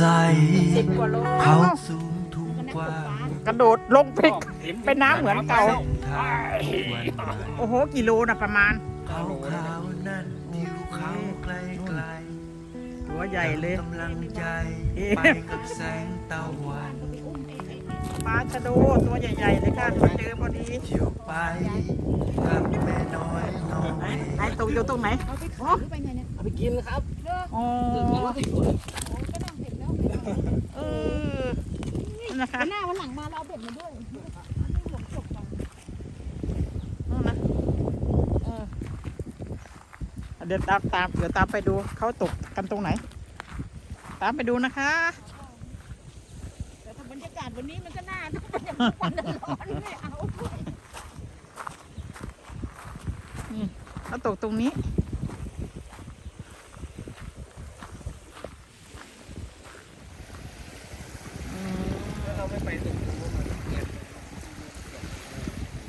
ศัยสิบกว่าโลเขาสูงทุ่งกว้างกระโดดลงไปเป็นน้ำเหมือนเก่าเส้นทางทุกวันใหม่โอ้โหกิโลนะประมาณเขาขาวนั่นทิวเขาไกลไกลตัวใหญ่เลยกำลังใจเอ๊ะไปกับแสงตะวันปลาชะโดตัวใหญ่ๆเลยค่ะมาเจอพอดีเที่ยวไปกับแม่น้อยน้องไหนเมไหนตรงอยู่ตรงไหนเอาไปขายหรือไปไงเนี่ยเอาไปกินครับอ๋อโอ้ เออนั่นนะคะหน้าวันหลังมาเราเอาเบ็ดมาด้วยอันนี้ผมจบก่อนนั่นนะเออเดี๋ยวตามตามเดี๋ยวตามไปดูเขาตกกันตรงไหน ตามไปดูนะคะแต่ถ้าบรรยากาศวันนี้มันก็น่าดูเป็นอย่างวันร้อนไม่เอาเขาตกตรงนี้ เราไม่ไปตรงนู้นมันเงียบ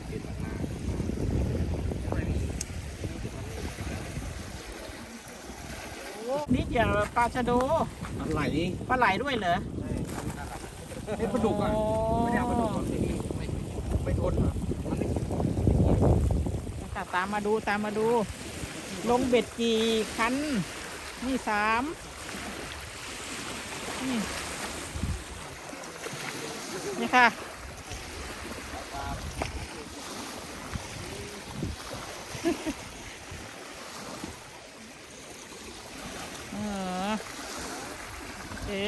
ปิดหลังมาไม่มี นี่อย่าปลาชะโดอะไรปลาไหลด้วยเหรอไอ้ปลาดุกอะไม่ได้เอาปลาดุกมาที่นี่ไม่ไม่ทนอะมันไม่ค่ะตามมาดูตามมาดู ลงเบ็ดกี่คัน นี่สามนี่นี่ค่ะ โอเค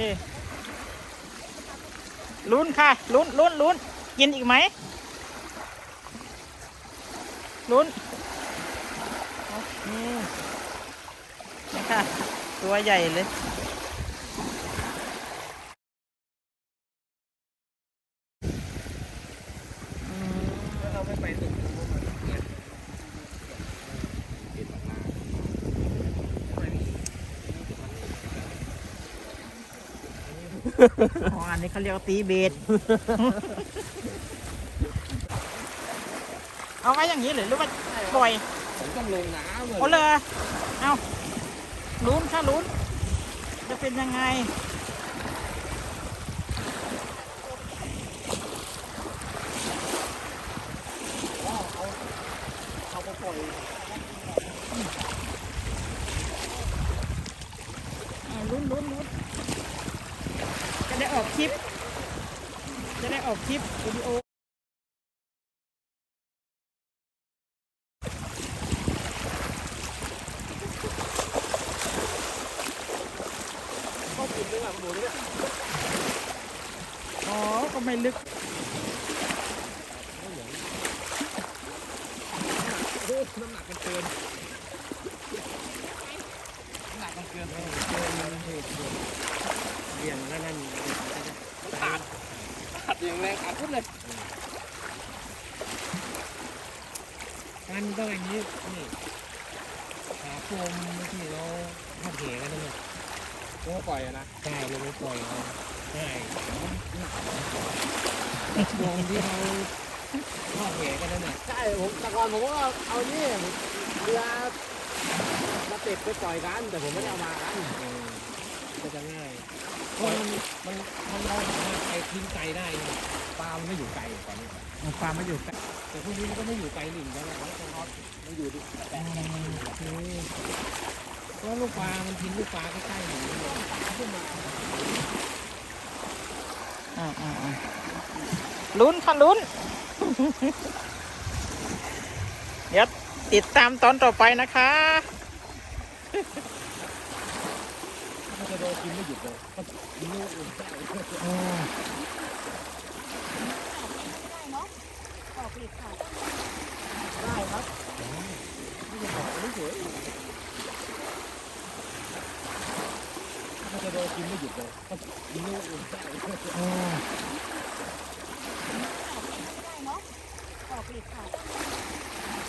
ลุ้นค่ะลุ้นลุ้นลุ้นกินอีกไหมลุ้นโอเคนี่ค่ะตัวใหญ่เลยอืม เราไม่ไปตรงนู้นมันเงียบปิดหลังมาไม่มี อ๋ออันนี้เขาเรียกว่าตีเบสเอาไว้อย่างนี้หรือหรือว่าปล่อยผมต้องลงน้ำเลยโอ้เลย เอาลุ้นค่ะลุ้น จะเป็นยังไงเขาก็ปล่อยอ่าลุ้นลุ้นลุ้นจะได้ออกค ลิป จะได้ออกคลิปวิดีโอก็กิด้วยอะหมูเนี่ยอ๋อ ก็ไม่ลึกโอ้น้ำหนักมันเกินน้ำหนักมันเกินเกินเกินเหตุเกินเบี่ยงแล้วนั่น ขาดขาดอย่างแรงขาดพุ่นเลยมันต้องอย่างนี้นี่ขาโฟมที่เราทอดเหกันนั่นน่ะโอ้ปล่อยอะนะใช่เราไม่ปล่อยเราใช่โฟมที่เขาทอดเหกันนั่นน่ะใช่ผมแต่ก่อนผมก็เอานี่เรือมาติดไปปล่อยกันแต่ผมไม่ได้เอามากัน ก็จะง่ายเพราะมันมันมันเราไปทิ้งไกลได้ไงปลามันไม่อยู่ไกลตอนนี้ความไม่อยู่ใกล้แต่พวกนี้มันก็ไม่อยู่ไกลหลิงแล้วนะมันอยู่ดิแต่เพราะลูกปลา มันทิ้งลูกปลาใกล้ๆหนูขึ้นมาอ่าอ่าอ่าลุ้นค่ะลุ้น เดี๋ยวติดตามตอนต่อไปนะคะมัน จะโดนกินไม่หยุดเลยก็กินลูกอื่นได้อืมได้เนาะได้ครับไม่จะบอกไม่สวยมันจะโดนกินไม่หยุดเลยก็กินลูกอื่นได้เนาะออกเบ็ดขาย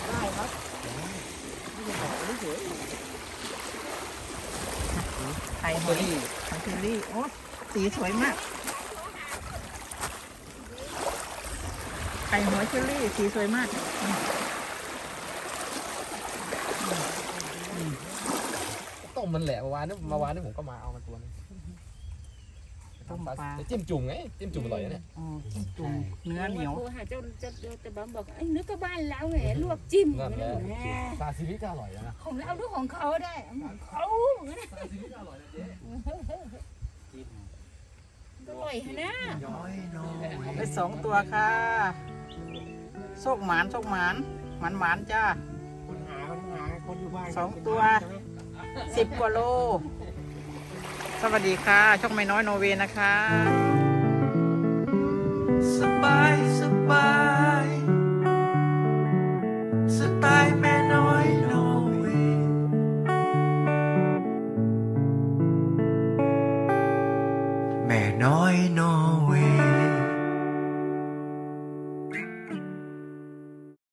ได้ครับ ไม่จะบอกไม่สวย ไข่หอยเชอรี่โอ้สีสวยมากไก่หัวเชอรี่สีสวยมากต้มมันแหละเมื่อวานนี้เมื่อวานนี้ผมก็มาเอามาตัวนึง ต้มปลาจิ้มจุ่มไงจิ้มจุ่มอร่อยนะเนี่ยอ๋อจุ่มเนื้อเหนียวโทรหาเจ้าเจ้าเจ้าเจ้าบ้าบอกไอ้นึกก็บ้านแล้วแหมลวกจิ้มนั่นแหละแหมซาซิมิก็อร่อยแล้วนะของเราด้วยของเขาได้ของเขาซาซิมิก็อร่อยนะเจ๊อร่อยนะย้อยน้อยได้สองตัวค่ะโชคหมานโชคหมานหมานหมานจ้าคนหาคนหาคนอยู่บ้านสองตัวสิบกว่าโล สวัสดีค่ะ ช่องไม่น้อยโนเวนะคะ สบายสบายสไตล์แม่น้อยโนเวแม่น้อยโน